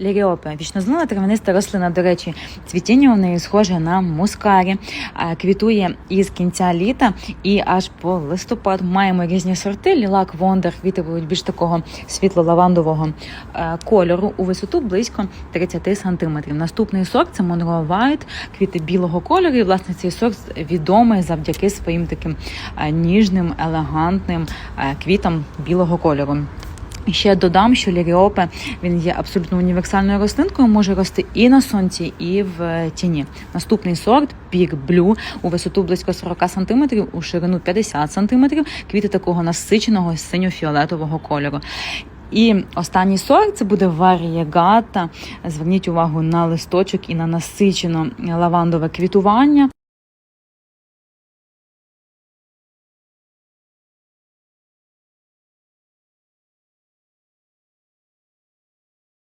Ліріопе, вічнозелена травяниста рослина, до речі, цвітіння у неї схоже на мускарі, квітує із кінця літа і аж по листопад. Маємо різні сорти. Лілак Вондер, квіти будуть більш такого світло-лавандового е, кольору у висоту близько 30 сантиметрів. Наступний сорт це Monroe White, квіти білого кольору. І власне цей сорт відомий завдяки своїм таким е, ніжним, елегантним е, квітам білого кольору. Ще додам, що ліріопе він є абсолютно універсальною рослинкою, може рости і на сонці, і в е, тіні. Наступний сорт Big Blue у висоту близько 40 см, у ширину 50 см, квіти такого насиченого синьо-фіолетового кольору. І останній сорт це буде варієгата. Зверніть увагу на листочок і на насичено лавандове квітування.